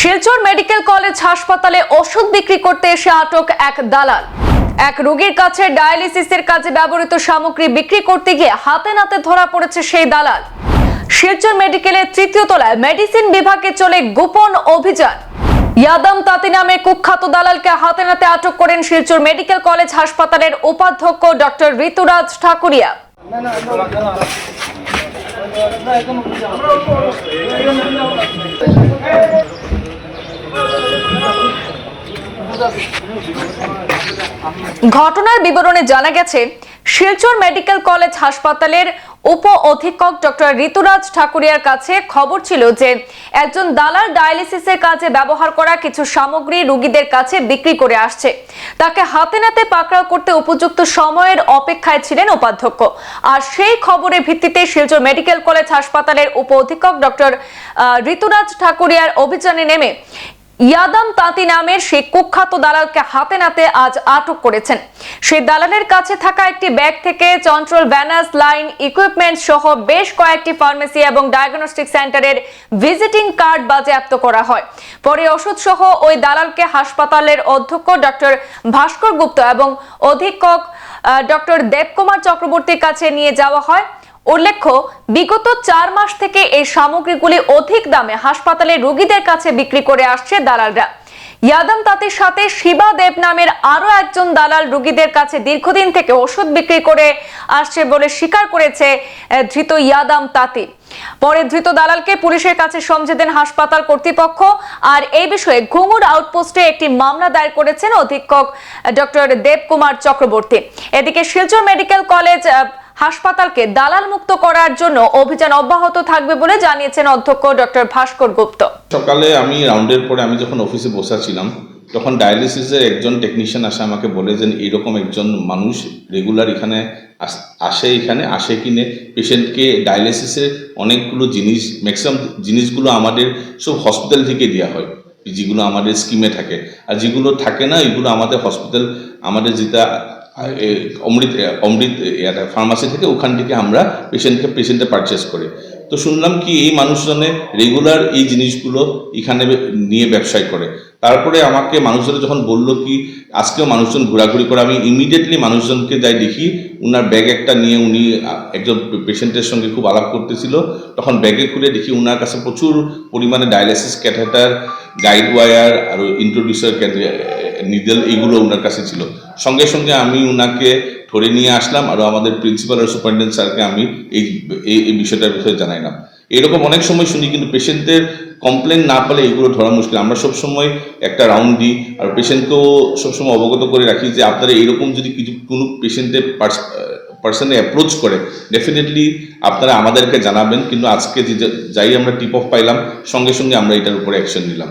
Silchar medical college হাসপাতালে ওষুধ বিক্রি করতে এসে আটক এক দালাল। এক রোগীর কাছে ডায়ালিসিসের কাজে ব্যবহৃত সামগ্রী বিক্রি করতে গিয়ে হাতে নাতে ধরা পড়েছে সেই দালাল। শিলচর মেডিকেলের তৃতীয় তলায় মেডিসিন বিভাগে চলে গোপন অভিযান। ইয়াদম তাঁতি নামে কুখ্যাত দালালকে হাতে নাতে আটক করেন শিলচর মেডিকেল কলেজ হাসপাতালের উপাধ্যক্ষ ডক্টর ঋতুরাজ ঠাকুরিয়া। ঘটনার বিবরণে জানা গেছে, শিলচর মেডিকেল কলেজ হাসপাতালের উপ অধীক্ষক ডক্টর ঋতুরাজ ঠাকুরিয়ার কাছে খবর ছিল যে, একজন দালাল ডায়ালিসিসের কাজে ব্যবহার করা কিছু সামগ্রী রোগীদের কাছে বিক্রি করে আসছে। তাকে হাতে নাতে পাকড়াও করতে উপযুক্ত সময়ের অপেক্ষায় ছিলেন উপাধ্যক্ষ। আর সেই খবরের ভিত্তিতে শিলচর মেডিকেল কলেজ হাসপাতালের উপ অধীক্ষক ডক্টর ঋতুরাজ ঠাকুরিয়ার অভিযানে নেমে ইয়াদাম তাঁতি নামের সেই কুখ্যাত দালালকে হাতে নাতে আজ আটক করেছেন। সেই দালালের কাছে থাকা একটি ব্যাগ থেকে চন্ট্রল ব্যানার্স লাইন ইকুইপমেন্ট সহ বেশ কয়েকটি ফার্মেসি এবং ডায়াগনস্টিক সেন্টারের ভিজিটিং কার্ড বাজেয়াপ্ত করা হয়। পরে ওষুধ সহ ওই দালালকে হাসপাতালের অধ্যক্ষ ডক্টর ভাস্কর গুপ্ত এবং অধীক্ষক ডক্টর দেবকুমার চক্রবর্তীর কাছে নিয়ে যাওয়া হয়। উল্লেখ্য, বিগত চার মাস থেকে এই সামগ্রীগুলি অধিক দামে হাসপাতালে রোগীদের কাছে বিক্রি করে আসছে দালালরা। ইয়াদাম তাঁতির সাথে শিবা দেব নামের আরও একজন দালাল রোগীদের কাছে দীর্ঘদিন থেকে ওষুধ বিক্রি করে আসছে বলে স্বীকার করেছে ধৃত ইয়াদাম তাঁতি। পরে ধৃত দালালকে পুলিশের কাছে সমঝে দেন হাসপাতাল কর্তৃপক্ষ আর এই বিষয়ে ঘুঙুর আউটপোস্টে একটি মামলা দায়ের করেছেন অধীক্ষক ডক্টর দেবকুমার চক্রবর্তী। এদিকে শিলচর মেডিকেল কলেজ হাসপাতালকে দালাল মুক্ত করার জন্য অভিযান অব্যাহত থাকবে বলে জানিয়েছেন অধ্যক্ষ ডক্টর ভাস্কর গুপ্ত। সকালে আমি রাউন্ডের পরে আমি যখন অফিসে বসেছিলাম তখন ডায়ালিসিসের একজন টেকনিশিয়ান আসে আমাকে বলে যে এরকম একজন মানুষ রেগুলার এখানে আস- এখানে, আসে কিনে পেশেন্টকে ডায়ালিসিসের অনেকগুলো জিনিস, ম্যাক্সিমাম জিনিসগুলো আমাদের সব হসপিটাল থেকে দেওয়া হয়, যেগুলো আমাদের স্কিমে থাকে। আর যেগুলো থাকে না, এগুলো আমাদের হসপিটাল, আমাদের যেটা অমৃত অমৃত ফার্মাসি থেকে ওখান থেকে আমরা পেশেন্টকে পেশেন্টে পারচেস করি। তো শুনলাম কি এই মানুষজনে রেগুলার এই জিনিসগুলো এখানে নিয়ে ব্যবসায় করে। তারপরে আমাকে মানুষজনে যখন বলল কি, আজকেও মানুষজন ঘোরাঘুরি করে, আমি ইমিডিয়েটলি মানুষজনকে যাই দেখি, উনার ব্যাগ একটা নিয়ে উনি একজন পেশেন্টের সঙ্গে খুব আলাপ করতেছিল। তখন ব্যাগে খুলে দেখি উনার কাছে প্রচুর পরিমাণে ডায়ালিসিস ক্যাথেটার গাইড ওয়ার আর ইন্ট্রোডিউসার নিডেল এগুলো ওনার কাছে ছিল। সঙ্গে সঙ্গে আমি ওনাকে ধরে নিয়ে আসলাম আর আমাদের প্রিন্সিপাল আর সুপারিনটেন্ডেন্ট স্যারকে আমি এই এই বিষয়টার বিষয়ে জানাইলাম। এরকম অনেক সময় শুনি, কিন্তু পেশেন্টের কমপ্লেন না পেলে এগুলো ধরা মুশকিল। আমরা সবসময় একটা রাউন্ড দিই আর পেশেন্টকেও সবসময় অবগত করে রাখি যে আপনারা এরকম যদি কিছু, কোনো পেশেন্টের পার্সনে অ্যাপ্রোচ করে ডেফিনেটলি আপনারা আমাদেরকে জানাবেন। কিন্তু আজকে যে যাই আমরা টিপ অফ পাইলাম, সঙ্গে সঙ্গে আমরা এটার উপরে অ্যাকশন নিলাম।